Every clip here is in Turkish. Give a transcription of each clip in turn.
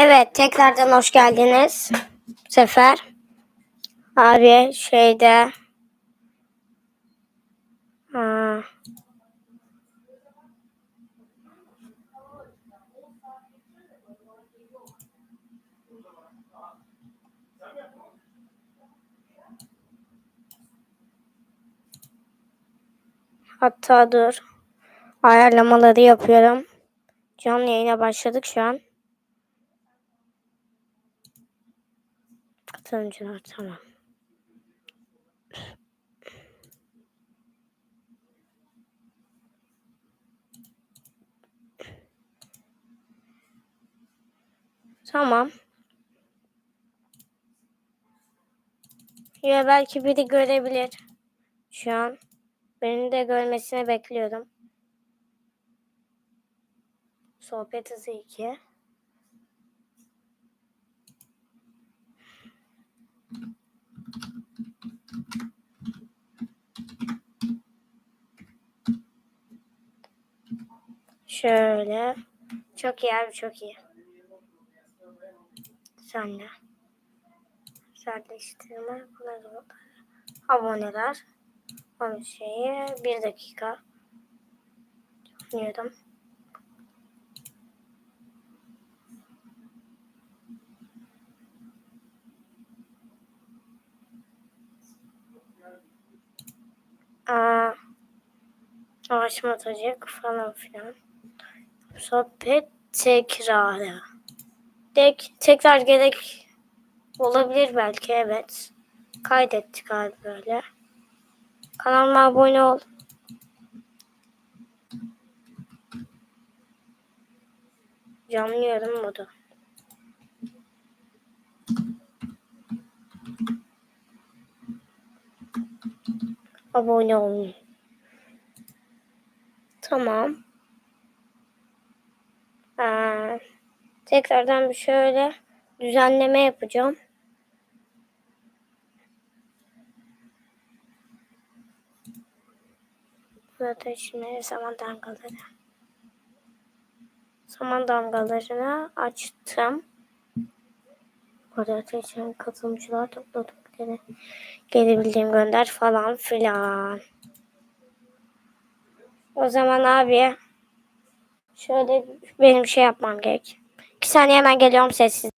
Evet, tekrardan hoş geldiniz. Bu sefer abi şeyde Aa, hatta dur ayarlamaları yapıyorum. Canlı yayına başladık şu an. Katılımcılar tamam. Tamam. Ya belki biri görebilir. Şu an. Benim de görmesini bekliyorum. Sohbet hızı 2. Şöyle. Çok iyi abi çok iyi. Senle. Güzelleştirme. bunları- Aboneler. Onun şeyi. Bir dakika. Düşünüyorum. Aa, açmatacak falan filan. Sohbet tekrarı. Tek, tekrar gerek olabilir belki evet. Kaydettik abi böyle. Kanalıma abone ol. Canlı yorum modu. Abone olun. Tamam. Ee, tekrardan bir şöyle düzenleme yapacağım. Burada şimdi zaman damgaları. Zaman damgalarını açtım. Burada için katılımcılar topladık. Geri bildirim gönder falan filan. O zaman abi şöyle benim şey yapmam gerek. Bir saniye hemen geliyorum sessiz.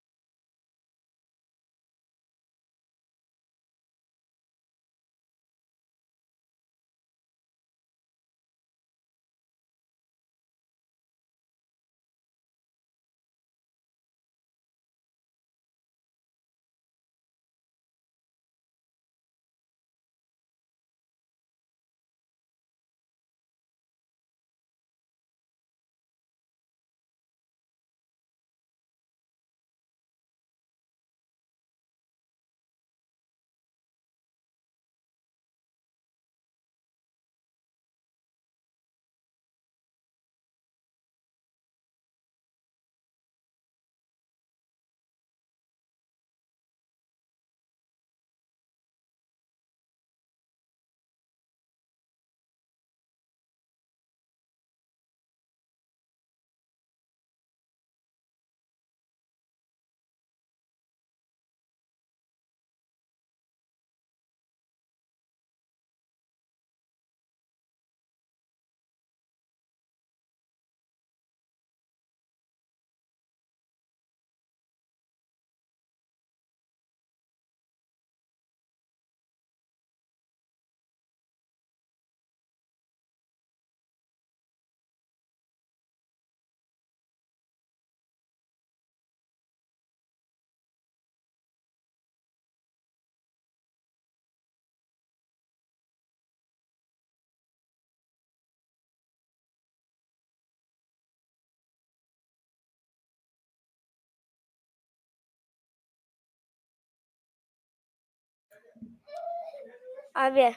Abi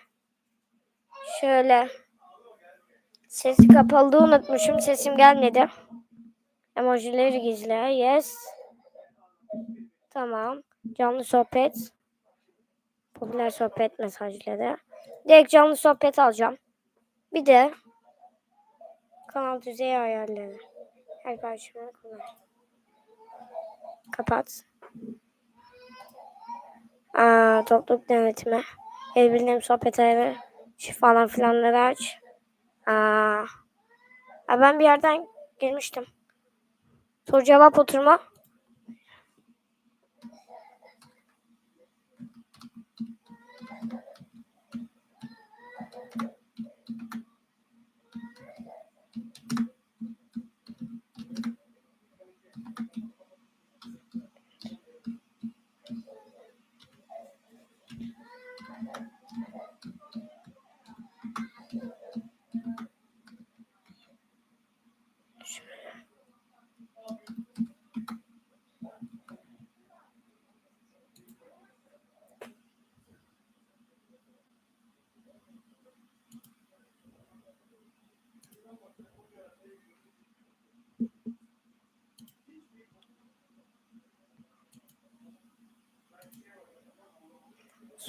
şöyle sesi kapalı unutmuşum. Sesim gelmedi. Emojileri gizle. Yes. Tamam. Canlı sohbet. Popüler sohbet mesajları. Direkt canlı sohbet alacağım. Bir de kanal düzeyi ayarları. Her karşıma kolay. Kapat. Aa, topluluk denetimi. El bildiğim sohbet. Şu falan filanları aç. Aa, ben bir yerden girmiştim. Soru cevap oturma.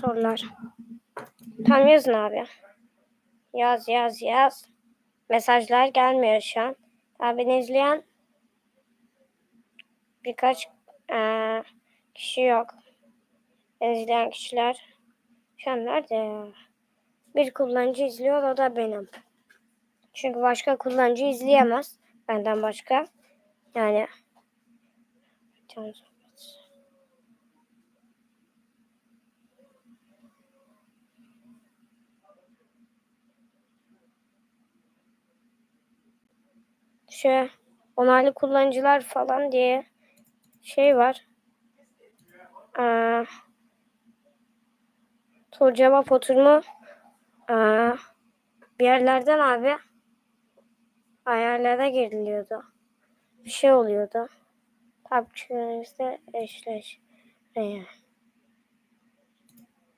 Sorular. Tamam yazın abi. Yaz yaz yaz. Mesajlar gelmiyor şu an. Beni izleyen birkaç eee, kişi yok. Beni izleyen kişiler şu an nerede? Bir kullanıcı izliyor o da benim. Çünkü başka kullanıcı izleyemez. Benden başka. Yani Tamam. Şu onaylı kullanıcılar falan diye şey var. Aa, soru cevap oturma aa, bir yerlerden abi ayarlara giriliyordu. Bir şey oluyordu. Takipçilerinizle eşleş. Ee,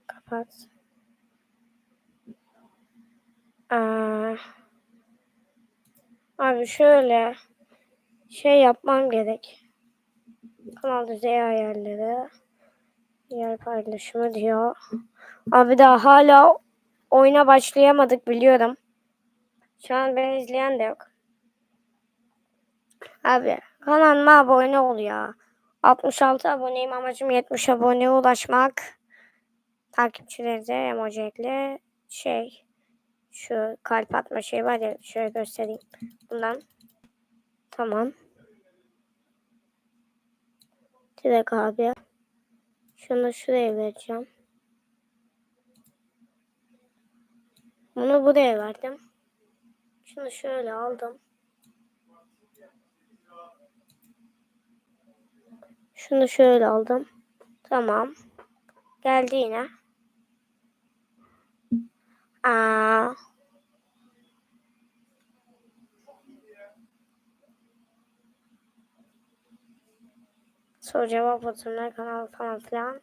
kapat. Aa, abi şöyle şey yapmam gerek. Kanal düzeyi ayarları. Yer paylaşımı diyor. Abi daha hala oyuna başlayamadık biliyorum. Şu an beni izleyen de yok. Abi kanalıma abone ol ya. 66 aboneyim amacım 70 aboneye ulaşmak. Takipçileri de emoji ekle. Şey şu kalp atma şey var ya şöyle göstereyim. Bundan. Tamam. Direkt abi. Şunu şuraya vereceğim. Bunu buraya verdim. Şunu şöyle aldım. Şunu şöyle aldım. Tamam. Geldi yine. Aa. Soru cevap oturma kanalı falan filan.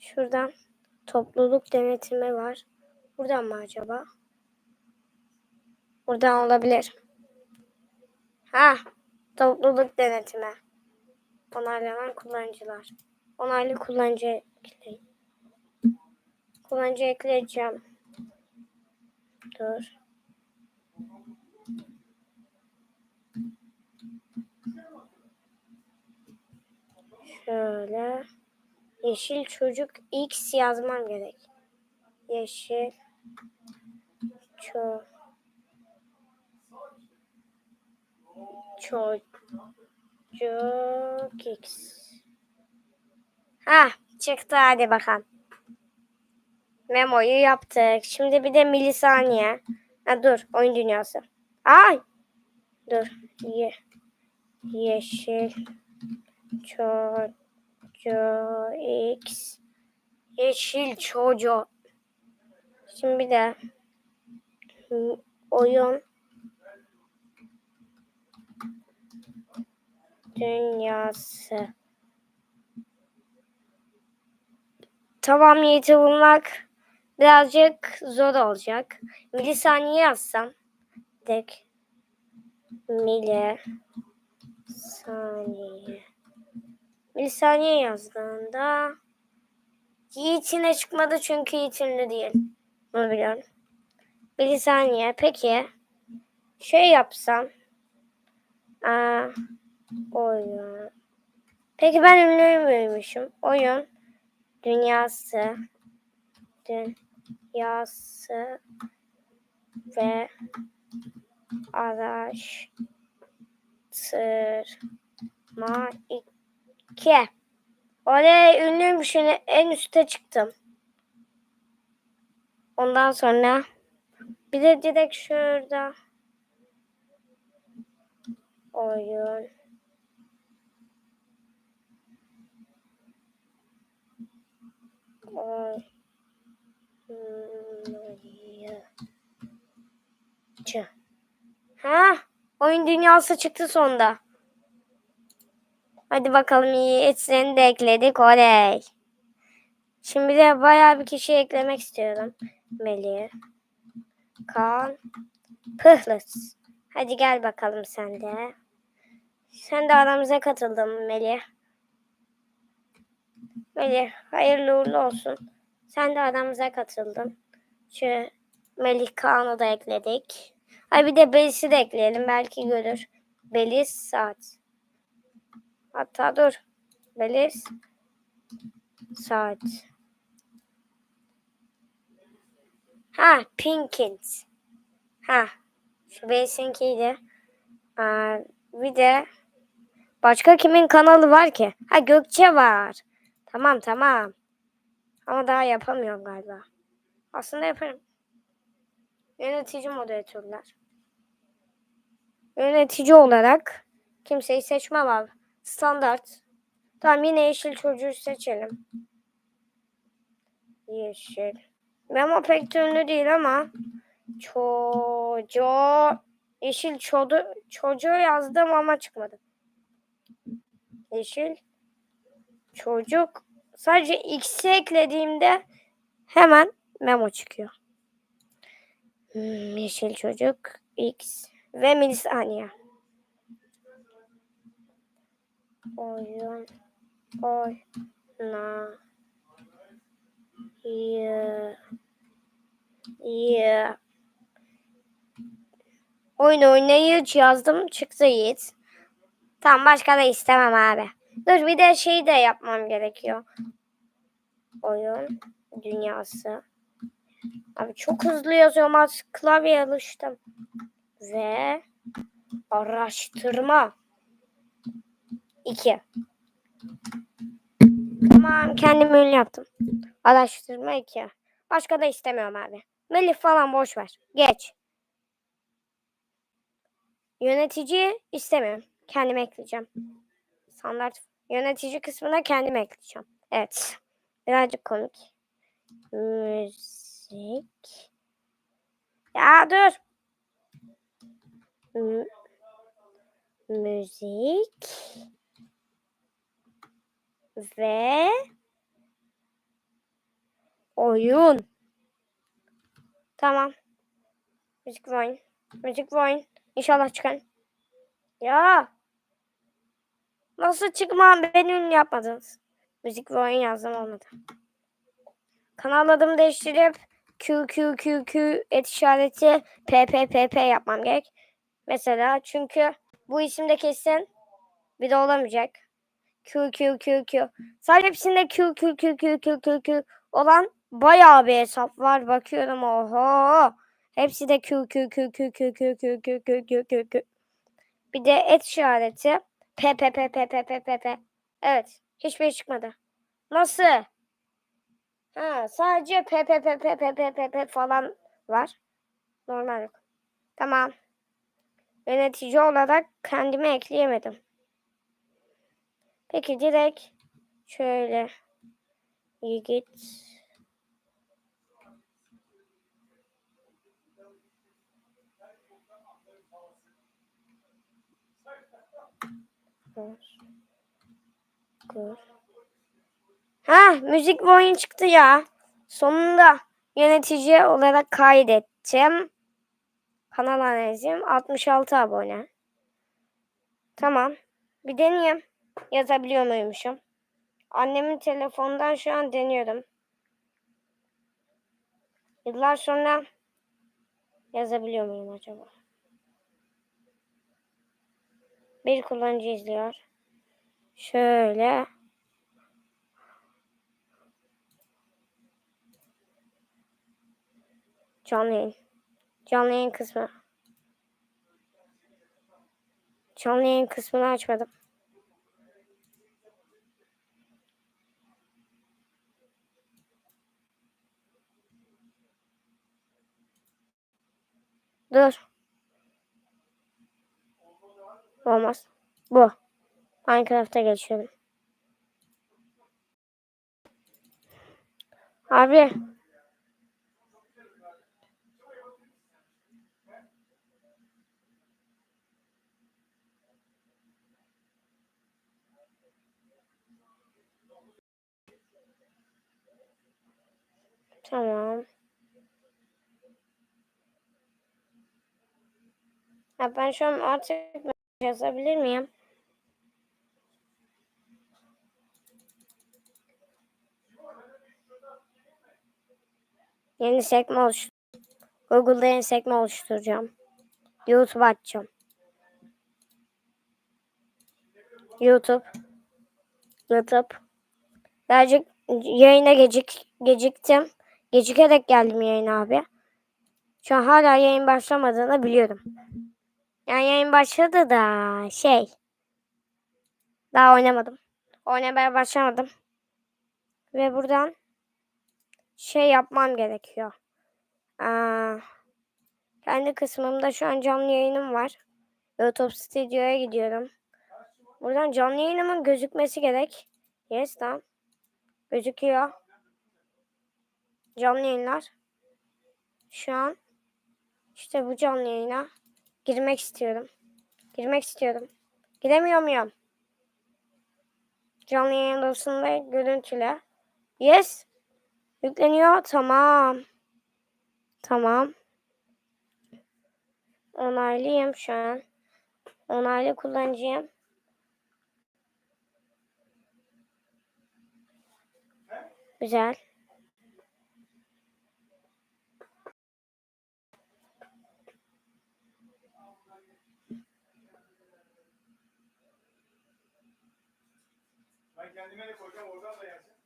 Şuradan topluluk denetimi var. Buradan mı acaba? Buradan olabilir. Ha, topluluk denetimi. Onaylanan kullanıcılar. Onaylı kullanıcı ekleyin. Kullanıcı ekleyeceğim. Dur. Şöyle. Yeşil çocuk X yazmam gerek. Yeşil ço çocuk X. Ha çıktı hadi bakalım. Memoyu yaptık. Şimdi bir de milisaniye. Ha dur oyun dünyası. Ay. Dur. Ye. Yeşil çocuk X. Yeşil çocuk. Şimdi bir de oyun dünyası. Tamam Yiğit'i bulmak birazcık zor olacak. Milisaniye yazsam. Direkt mili saniye. Milisaniye yazdığında Yiğit'ine çıkmadı çünkü Yiğit'inli değil. Bunu biliyorum. Milisaniye. Peki şey yapsam aa, oyun Peki ben ünlü müymüşüm? Oyun dünyası dünyası ve araştırma iki. Oley ünlüymüşüm en üste çıktım. Ondan sonra bir de direkt şurada oyun oyuncu. Ha, oyun dünyası çıktı sonda. Hadi bakalım iyi. Seni de ekledik. Oley. Şimdi de bayağı bir kişi eklemek istiyorum. Melih. Kaan. Pıhlıs. Hadi gel bakalım sen de. Sen de aramıza katıldın Melih. Melih hayırlı uğurlu olsun. Sen de aramıza katıldın. Şu Melih Kaan'ı da ekledik. Ay bir de Belis'i de ekleyelim. Belki görür. Belis saat. Hatta dur. Belis saat. Ha Pinkins. Ha şu Belis'inkiydi. Aa, bir de başka kimin kanalı var ki? Ha Gökçe var. Tamam tamam. Ama daha yapamıyorum galiba. Aslında yaparım. Yönetici moderatörler. Yönetici olarak kimseyi seçmem abi. Standart. Tamam yine yeşil çocuğu seçelim. Yeşil. Memo pek de ünlü değil ama çocuğu yeşil çocuğu, çocuğu yazdım ama çıkmadı. Yeşil çocuk sadece X'i eklediğimde hemen memo çıkıyor. Hmm, yeşil çocuk X ve milisaniye. Oyun oyna ya ya Oyun oynayıcı yazdım çıktı Yiğit. Tamam başka da istemem abi. Dur bir de şey de yapmam gerekiyor. Oyun dünyası. Abi çok hızlı yazıyorum az klavyeye alıştım. Ve araştırma. 2. Tamam kendim ünlü yaptım. Araştırma 2. Başka da istemiyorum abi. Melih falan boş ver. Geç. Yönetici istemiyorum. Kendim ekleyeceğim. Standart yönetici kısmına kendim ekleyeceğim. Evet. Birazcık komik. Müzik. Ya dur. M müzik ve oyun. Tamam. Müzik ve oyun. Müzik ve oyun. İnşallah çıkar. Ya. Nasıl çıkmam? Beni ünlü yapmadınız. Müzik ve oyun yazdım olmadı. Kanal adımı değiştirip Q Q Q Q et işareti P P P P yapmam gerek. Mesela çünkü bu isimde kesin bir de olamayacak. Q Q Q Q. Sadece hepsinde Q Q Q Q Q Q Q olan bayağı bir hesap var. Bakıyorum oho. Hepsi de Q Q Q Q Q Q Q Q Q Q Q Q. Bir de et işareti P P P P P P P P. Evet. Hiçbir çıkmadı. Nasıl? Ha, sadece P P P P P P P P falan var. Normal yok. Tamam. Yönetici olarak kendimi ekleyemedim. Peki direkt şöyle git. Ha müzik ve oyun çıktı ya. Sonunda yönetici olarak kaydettim. Kanal analizim 66 abone. Tamam. Bir deneyeyim. Yazabiliyor muymuşum? Annemin telefonundan şu an deniyorum. Yıllar sonra yazabiliyor muyum acaba? Bir kullanıcı izliyor. Şöyle. Canlı yayın. Canlı yayın kısmı. Canlı yayın kısmını açmadım. Dur. Olmaz. Bu. Minecraft'a geçiyorum. Abi. Tamam. Ya ben şu an artık yazabilir miyim? Yeni sekme oluş. Google'da yeni sekme oluşturacağım. YouTube açacağım. YouTube. YouTube. Birazcık yayına gecik geciktim. Gecikerek geldim yayına abi. Şu an hala yayın başlamadığını biliyorum. Yani yayın başladı da şey. Daha oynamadım. Oynamaya başlamadım. Ve buradan şey yapmam gerekiyor. Aa, kendi kısmımda şu an canlı yayınım var. YouTube Studio'ya gidiyorum. Buradan canlı yayınımın gözükmesi gerek. Yes tamam. Gözüküyor. Canlı yayınlar. Şu an işte bu canlı yayına girmek istiyorum. Girmek istiyorum. Giremiyor muyum? Canlı yayın odasında görüntüle. Yes. Yükleniyor. Tamam. Tamam. Onaylıyım şu an. Onaylı kullanıcıyım. Güzel. Gracias.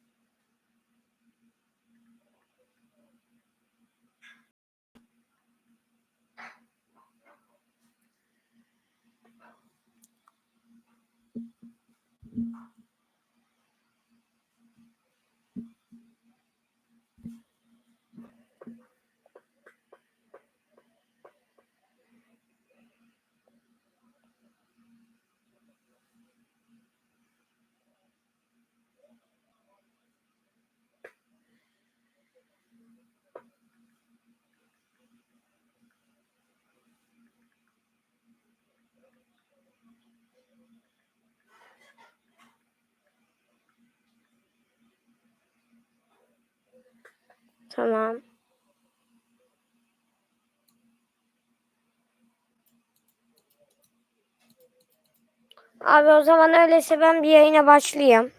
Tamam. Abi o zaman öyleyse ben bir yayına başlayayım.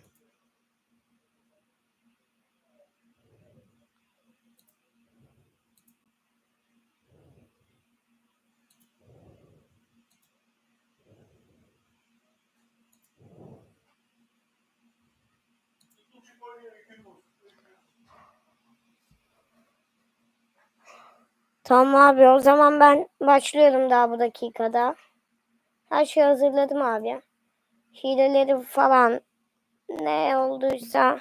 Tamam abi o zaman ben başlıyorum daha bu dakikada. Her şeyi hazırladım abi. Hileleri falan ne olduysa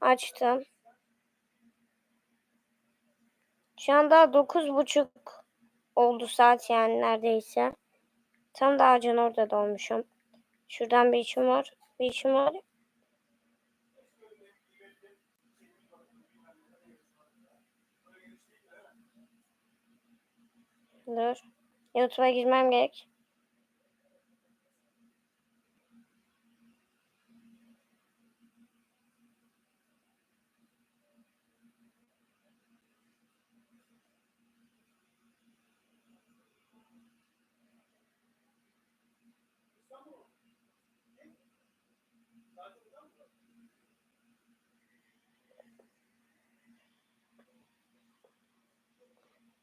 açtım. Şu anda dokuz buçuk oldu saat yani neredeyse. Tam da ağacın orada dolmuşum. Şuradan bir işim var. Bir işim var. Dur. YouTube'a girmem gerek.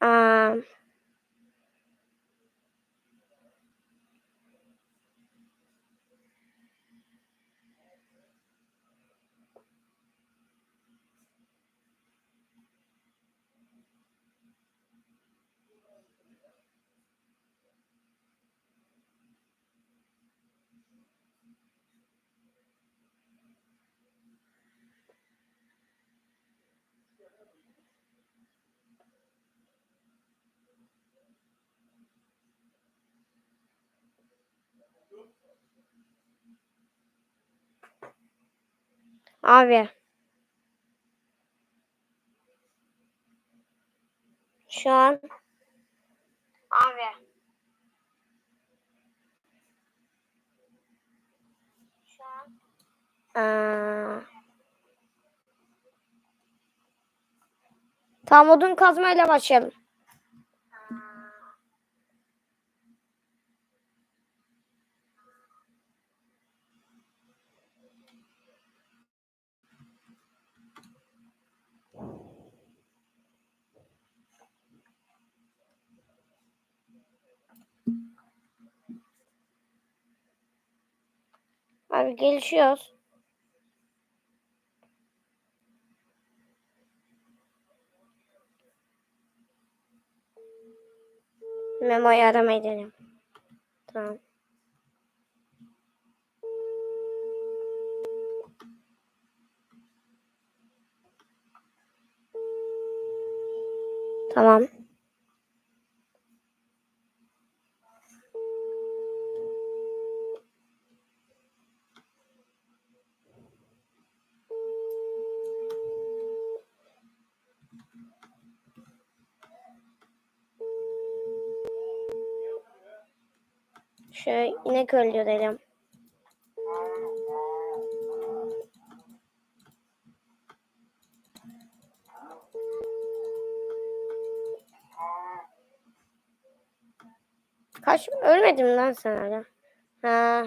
Aa, Abi. Şu an Abi. Şu an Ee, Tamam odun kazmayla başlayalım. Abi gelişiyoruz. Memo'yu arama edelim. Tamam. Tamam. Şöyle inek öldürelim. Kaç ölmedim lan sen hala. Ha.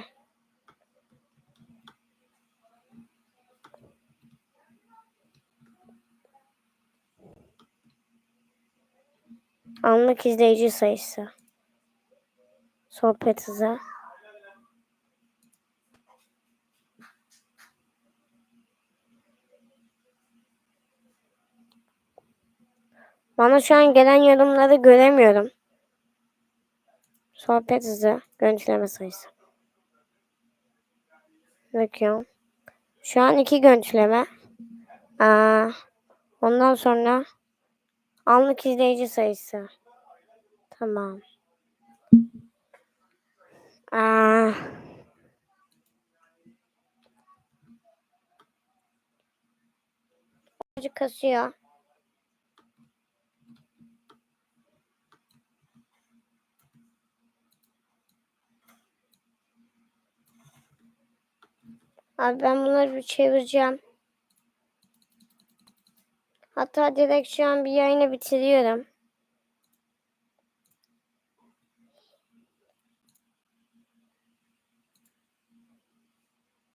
Anlık izleyici sayısı. Sohbet hızı. Bana şu an gelen yorumları göremiyorum. Sohbet hızı, görüntüleme sayısı. Bakıyorum. Şu an iki görüntüleme. Aa, ondan sonra anlık izleyici sayısı. Tamam. Aa, kasıyor. Abi ben bunları bir çevireceğim. Hatta direkt şu an bir yayını bitiriyorum.